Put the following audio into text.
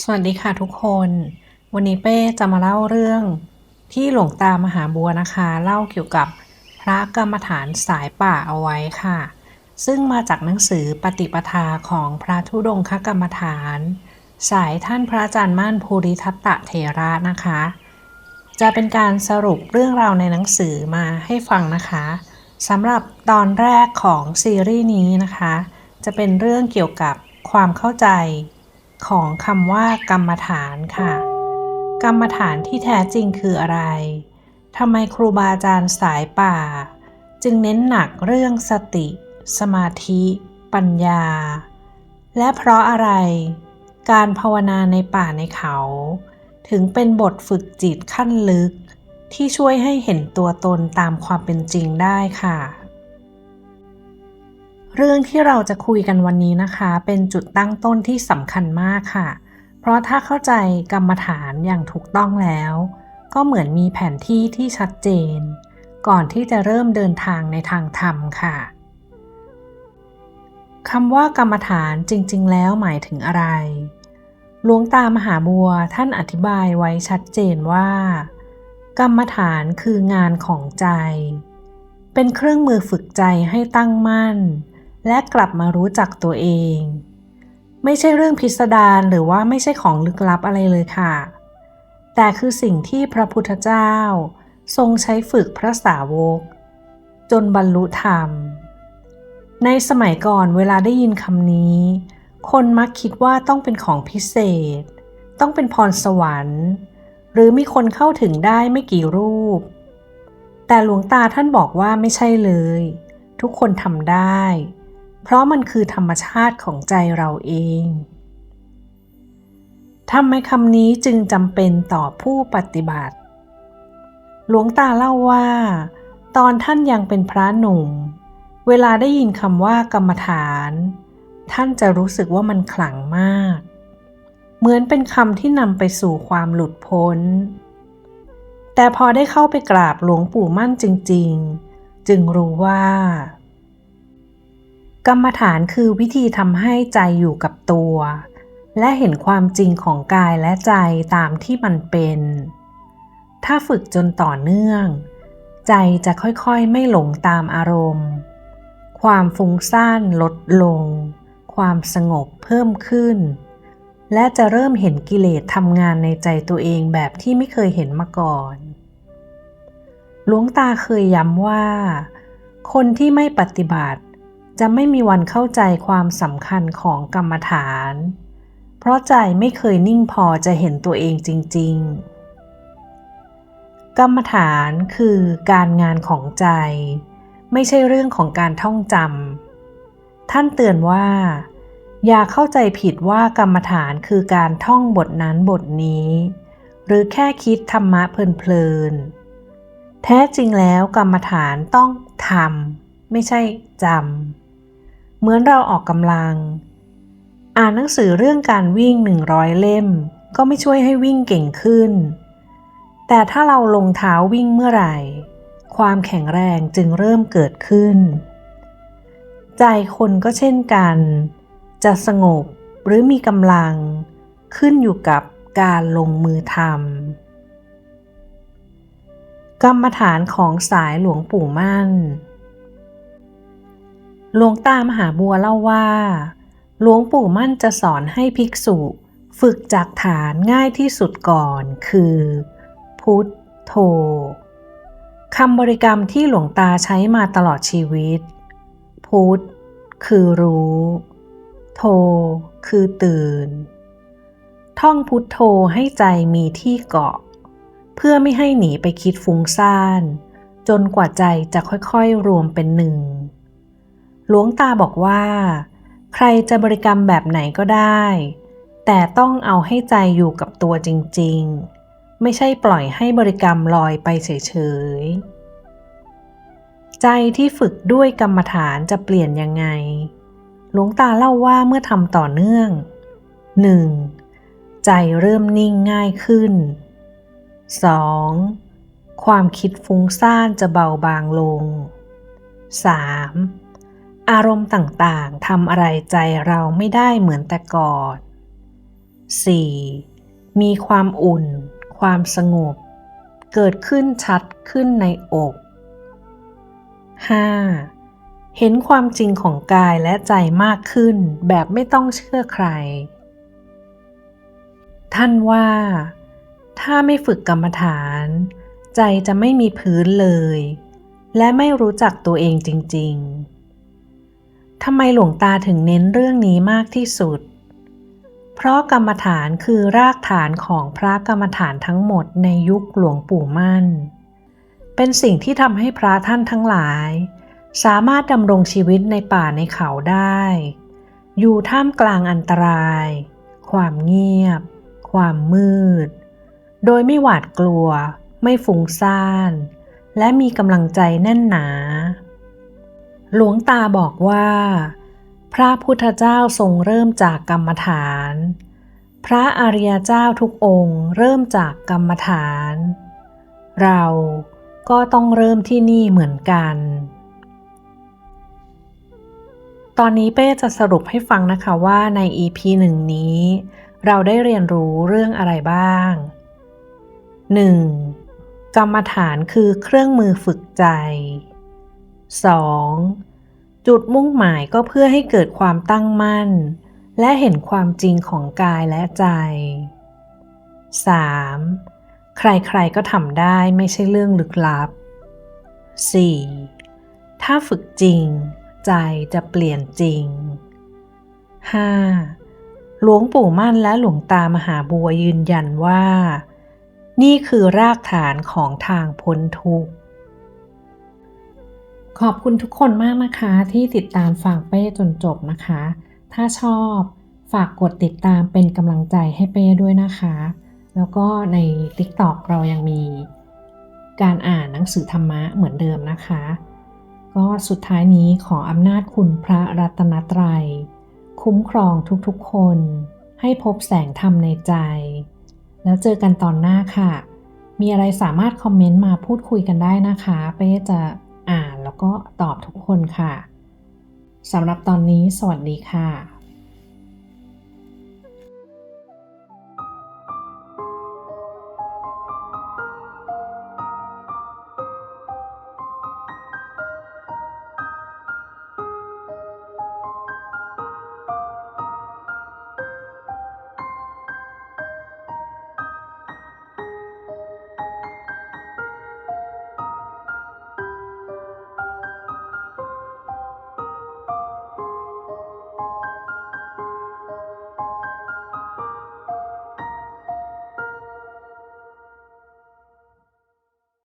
สวัสดีค่ะทุกคน วันนี้เป้จะมาเล่าเรื่องที่หลวงตามหาบัวนะคะ เล่าเกี่ยวกับพระกรรมฐานสายป่าเอาไว้ค่ะ ซึ่งมาจากหนังสือปฏิปทาของพระธุดงคกรรมฐาน สายท่านพระอาจารย์ม่านภูริทัตตะเทระนะคะ จะเป็นการสรุปเรื่องราวในหนังสือมาให้ฟังนะคะสำหรับตอนแรกของซีรีส์นี้นะคะ จะเป็นเรื่องเกี่ยวกับความเข้าใจ ของคำว่ากรรมฐานค่ะ กรรมฐานที่แท้จริงคืออะไรทำไมครูบาอาจารย์สายป่า จึงเน้นหนักเรื่องสติ สมาธิ ปัญญา และเพราะอะไร การภาวนาในป่าในเขา ถึงเป็นบทฝึกจิตขั้นลึก ที่ช่วยให้เห็นตัวตนตามความเป็นจริงได้ค่ะ เรื่องที่เราจะคุยกันวันนี้นะคะ เป็นจุดตั้งต้นที่สำคัญมากค่ะ เพราะถ้าเข้าใจกรรมฐานอย่างถูกต้องแล้ว ก็เหมือนมีแผนที่ที่ชัดเจน ก่อนที่จะเริ่มเดินทางในทางธรรมค่ะคำว่ากรรมฐานจริง ๆ แล้วหมายถึงอะไรหลวงตามหาบัวท่านอธิบายไว้ชัดเจนว่า กรรมฐานคืองานของใจ เป็นเครื่องมือฝึกใจให้ตั้งมั่น และกลับมารู้จักตัวเอง ไม่ใช่เรื่องพิสดารหรือว่าไม่ใช่ของลึกลับอะไรเลยค่ะ แต่คือสิ่งที่พระพุทธเจ้า ทรงใช้ฝึกพระสาวก จนบรรลุธรรม ในสมัยก่อนเวลาได้ยินคำนี้ คนมักคิดว่าต้องเป็นของพิเศษ ต้องเป็นพรสวรรค์ หรือมีคนเข้าถึงได้ไม่กี่รูป แต่หลวงตาท่านบอกว่าไม่ใช่เลย ทุกคนทำได้ เพราะมันคือธรรมชาติของใจเราเองทำไมคำนี้จึงจำเป็นต่อผู้ปฏิบัติ หลวงตาเล่าว่า ตอนท่านยังเป็นพระหนุ่ม เวลาได้ยินคำว่ากรรมฐาน ท่านจะรู้สึกว่ามันขลังมาก เหมือนเป็นคำที่นำไปสู่ความหลุดพ้น แต่พอได้เข้าไปกราบหลวงปู่มั่นจริง ๆ จึงรู้ว่า กรรมฐานคือวิธีทำให้ใจอยู่กับตัว และเห็นความจริงของกายและใจตามที่มันเป็น ถ้าฝึกจนต่อเนื่อง ใจจะค่อยๆไม่หลงตามอารมณ์ ความฟุ้งซ่านลดลง ความสงบเพิ่มขึ้น และจะเริ่มเห็นกิเลสทำงานในใจตัวเองแบบที่ไม่เคยเห็นมาก่อนหลวงตาเคยย้ำว่า คนที่ไม่ปฏิบัติ จะไม่มีวันเข้าใจความสำคัญของกรรมฐาน เพราะใจไม่เคยนิ่งพอจะเห็นตัวเองจริง ๆ กรรมฐานคือการงานของใจ ไม่ใช่เรื่องของการท่องจำท่านเตือนว่า อย่าเข้าใจผิดว่ากรรมฐานคือการท่องบทนั้นบทนี้ หรือแค่คิดธรรมะเพลินๆแท้จริงแล้วกรรมฐานต้องทำไม่ใช่จำ เหมือนเราออกกำลัง อ่านหนังสือเรื่องการวิ่งหนึ่งร้อยเล่ม ก็ไม่ช่วยให้วิ่งเก่งขึ้น แต่ถ้าเราลงเท้าวิ่งเมื่อไหร่ ความแข็งแรงจึงเริ่มเกิดขึ้น ใจคนก็เช่นกัน จะสงบหรือมีกำลัง ขึ้นอยู่กับการลงมือทำกรรมฐานของสายหลวงปู่มั่น หลวงตามหาบัวเล่าว่า หลวงปู่มั่นจะสอนให้ภิกษุฝึกจากฐานง่ายที่สุดก่อน คือ พุทโธคำบริกรรมที่หลวงตาใช้มาตลอดชีวิต พุทคือรู้ โท คือตื่น ท่องพุทโธให้ใจมีที่เกาะ เพื่อไม่ให้หนีไปคิดฟุ้งซ่าน จนกว่าใจจะค่อยๆรวมเป็นหนึ่ง หลวงตาบอกว่า ใครจะบริกรรมแบบไหนก็ได้ แต่ต้องเอาให้ใจอยู่กับตัวจริง ๆ ไม่ใช่ปล่อยให้บริกรรมลอยไปเฉยๆ ใจที่ฝึกด้วยกรรมฐานจะเปลี่ยนยังไง หลวงตาเล่าว่าเมื่อทำต่อเนื่อง 1. ใจเริ่มนิ่งง่ายขึ้น 2. ความคิดฟุ้งซ่านจะเบาบางลง 3. อารมณ์ต่างๆทำอะไรใจเราไม่ได้เหมือนแต่ก่อน 4. มีความอุ่น ความสงบ เกิดขึ้นชัดขึ้นในอก 5. เห็นความจริงของกายและใจมากขึ้นแบบไม่ต้องเชื่อใคร ท่านว่า ถ้าไม่ฝึกกรรมฐาน ใจจะไม่มีพื้นเลย และไม่รู้จักตัวเองจริง ๆ ทำไมหลวงตาถึงเน้นเรื่องนี้มากที่สุด เพราะกรรมฐานคือรากฐานของพระกรรมฐานทั้งหมดในยุคหลวงปู่มั่น เป็นสิ่งที่ทำให้พระท่านทั้งหลาย สามารถดำรงชีวิตในป่าในเขาได้ อยู่ท่ามกลางอันตราย ความเงียบ ความมืด โดยไม่หวาดกลัว ไม่ฟุ้งซ่าน และมีกำลังใจแน่นหนา หลวงตาบอกว่า พระพุทธเจ้าทรงเริ่มจากกรรมฐาน พระอริยเจ้าทุกองค์เริ่มจากกรรมฐาน เราก็ต้องเริ่มที่นี่เหมือนกัน ตอนนี้เป้จะสรุปให้ฟังนะคะว่าใน EP หนึ่งนี้ เราได้เรียนรู้เรื่องอะไรบ้าง 1. กรรมฐานคือเครื่องมือฝึกใจ 2. จุดมุ่งหมายก็เพื่อให้เกิดความตั้งมั่น และเห็นความจริงของกายและใจ 3. ใครๆก็ทำได้ไม่ใช่เรื่องลึกลับ 4. ถ้าฝึกจริง ใจจะเปลี่ยนจริง 5. หลวงปู่มั่นและหลวงตามหาบัวยืนยันว่า นี่คือรากฐานของทางพ้นทุกข์ ขอบคุณทุกคนมากนะคะที่ติดตามฟังเป้จนจบนะคะ ถ้าชอบฝากกดติดตามเป็นกำลังใจให้เป้ด้วยนะคะ แล้วก็ใน TikTok เรายังมีการอ่านหนังสือธรรมะเหมือนเดิมนะคะ ก็สุดท้ายนี้ขออำนาจคุณพระรัตนตรัย คุ้มครองทุกๆคน ให้พบแสงธรรมในใจ แล้วเจอกันตอนหน้าค่ะ มีอะไรสามารถคอมเมนต์มาพูดคุยกันได้นะคะ เป้จะ ก็ตอบทุกคนค่ะสำหรับตอนนี้สวัสดีค่ะ